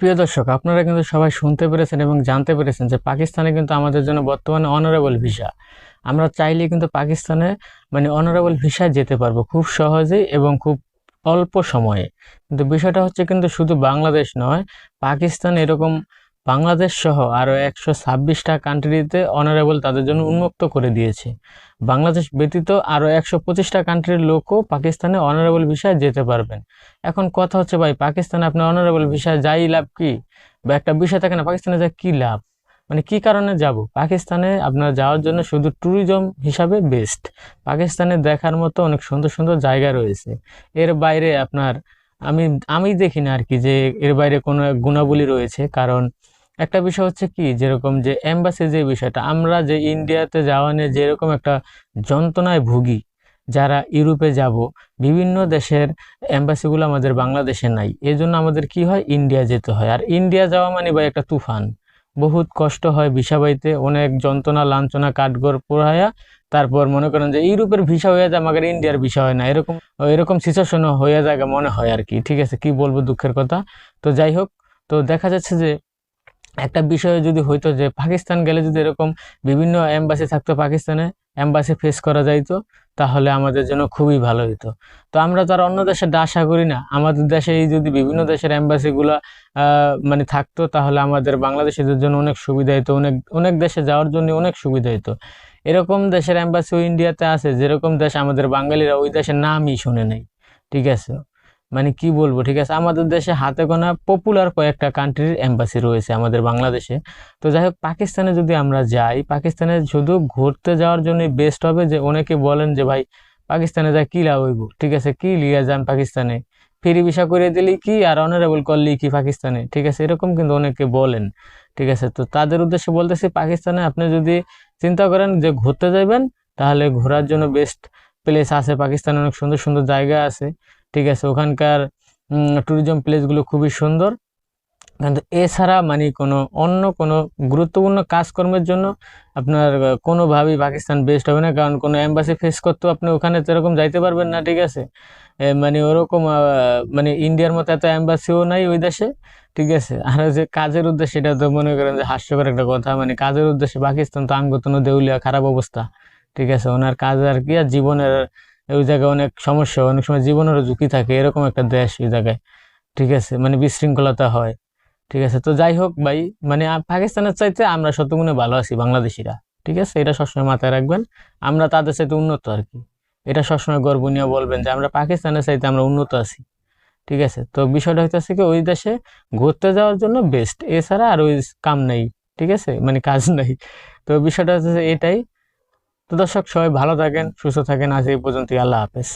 প্রিয় দর্শক, আপনারা কিন্তু সবাই শুনতে পেরেছেন এবং জানতে পেরেছেন যে পাকিস্তানে কিন্তু আমাদের জন্য বর্তমানে অনারেবল ভিসা আমরা চাইলে কিন্তু পাকিস্তানে মানে অনারেবল ভিসায় যেতে পারব খুব সহজেই এবং খুব অল্প সময়ে। কিন্তু বিষয়টা হচ্ছে কিন্তু শুধু বাংলাদেশ নয়, পাকিস্তান এরকম বাংলাদেশ সহ আরও একশো ছাব্বিশটা কান্ট্রিতে অনারেবল তাদের জন্য উন্মুক্ত করে দিয়েছে। বাংলাদেশ ব্যতীত আরও একশো পঁচিশটা কান্ট্রির লোকও পাকিস্তানে অনারেবল ভিসায় যেতে পারবেন। এখন কথা হচ্ছে, ভাই, পাকিস্তানে আপনার অনারেবল ভিসায় যাই লাভ কি? বা একটা বিষয় থাকে না, পাকিস্তানে যা কি লাভ? মানে কি কারণে যাব? পাকিস্তানে আপনার যাওয়ার জন্য শুধু ট্যুরিজম হিসাবে বেস্ট পাকিস্তানে দেখার মতো অনেক সুন্দর সুন্দর জায়গা রয়েছে। এর বাইরে আপনার, আমি আমি দেখি না আর কি যে এর বাইরে কোনো গুণাবলী রয়েছে। কারণ একটা বিষয় হচ্ছে কি, যেরকম যে এম্বাসি যে বিষয়টা, আমরা যে ইন্ডিয়াতে যাওয়া নিয়ে যেরকম একটা যন্ত্রণায় ভুগি, যারা ইউরোপে যাব, বিভিন্ন দেশের এম্বাসিগুলো আমাদের বাংলাদেশে নাই এই জন্য আমাদের কি হয় ইন্ডিয়া যেতে হয়। আর ইন্ডিয়া যাওয়া মানে ভাই একটা তুফান। বহুত কষ্ট হয় ভিসা পাইতে, অনেক যন্ত্রণা, লাঞ্ছনা, কাঠগড় পোড়ায়া তারপর মনে করেন যে ইউরোপের ভিসা হয়ে যায় আমাদের ইন্ডিয়ার ভিসা হয় না। এরকম এরকম সিচুয়েশন হয়ে যায় মনে হয় আর কি। ঠিক আছে, কি বলব দুঃখের কথা? তো যাই হোক, তো দেখা যাচ্ছে যে একটা বিষয়ে যদি হইতো যে পাকিস্তান গেলে যদি এরকম বিভিন্ন এম্বাসি থাকতো পাকিস্তানে এম্বাসি ফেস করা যাইতো, তাহলে আমাদের জন্য খুবই ভালো হতো তো আমরা তো আর অন্য দেশের আশা করি না। আমাদের দেশে যদি বিভিন্ন দেশের এম্বাসিগুলো মানে থাকতো, তাহলে আমাদের বাংলাদেশিদের জন্য অনেক সুবিধা হতো অনেক অনেক দেশে যাওয়ার জন্য অনেক সুবিধা হতো এরকম দেশের এম্বাসিও ইন্ডিয়াতে আছে, যেরকম দেশ আমাদের বাঙালিরা ওই দেশের নামই শুনে নেই, ঠিক আছে? মানে কি বলব, ঠিক আছে? আমাদের দেশে হাতে গোনা পপুলার কয়েকটা কান্ট্রির এম্বাসি রয়েছে আমাদের বাংলাদেশে। তো যাই হোক, পাকিস্তানে যদি আমরা যাই, পাকিস্তানে শুধু ঘুরতে যাওয়ার জন্য বেস্ট হবে যে অনেকে বলেন যে, ভাই, পাকিস্তানে যা কি লাভ হইব? ঠিক আছে, কি লিয়া যান পাকিস্তানে? ফ্রি ভিসা করে দিলি কি আর অনারেবল করলি কি পাকিস্তানে? ঠিক আছে, এরকম কিন্তু অনেকে বলেন। ঠিক আছে, তো তাদের উদ্দেশ্যে বলতেছি, পাকিস্তানে আপনি যদি চিন্তা করেন যে ঘুরতে যাবেন তাহলে ঘোরার জন্য বেস্ট প্লেস আছে। পাকিস্তানে অনেক সুন্দর সুন্দর জায়গা আছে। ঠিক আছে, ওখানকার ট্যুরিজম প্লেসগুলো খুবই সুন্দর। কিন্তু এছাড়া মানে কোনো অন্য কোনো গুরুত্বপূর্ণ কাজকর্মের জন্য আপনার কোনোভাবেই পাকিস্তান বেস্ট হবে না। কারণ কোনো অ্যাম্বাসি ফেস করতেও আপনি ওখানে তো এরকম যাইতে পারবেন না, ঠিক আছে? মানে ওরকম মানে ইন্ডিয়ার মতো এত অ্যাম্বাসিও নাই ওই দেশে, ঠিক আছে? আর যে কাজের উদ্দেশ্যে এটা তো মনে করেন যে হাস্যকর একটা কথা। মানে কাজের উদ্দেশ্যে পাকিস্তান তো আঙ্গতন দেউলিয়া, খারাপ অবস্থা, ঠিক আছে? ওনার কাজ আর কি, আর জীবনের ওই জায়গায় অনেক সমস্যা, অনেক সময় জীবনেরও ঝুঁকি থাকে, এরকম একটা দেশ ওই জায়গায়। ঠিক আছে? মানে বিশৃঙ্খলতা হয়। ঠিক আছে? তো যাই হোক ভাই মানে পাকিস্তানের চাইতে আমরা শতগুণে ভালো আছি, বাংলাদেশিরা। ঠিক আছে? এটা সবসময় মাথায় রাখবেন। আমরা তাদের চাইতে উন্নত আর কি। এটা সবসময় গর্ব নিয়ে বলবেন যে, আমরা পাকিস্তানের চাইতে আমরা উন্নত আছি। ঠিক আছে? তো বিষয়টা হইতেছে কি, ওই দেশে ঘুরতে যাওয়ার জন্য বেস্ট এছাড়া আর ওই কাম নেই। ঠিক আছে? মানে কাজ নেই। তো বিষয়টা হচ্ছে এটাই। তো দর্শক সবাই ভালো থাকেন সুস্থ থাকেন। আজ এই পর্যন্তই আল্লাহ হাফেজ।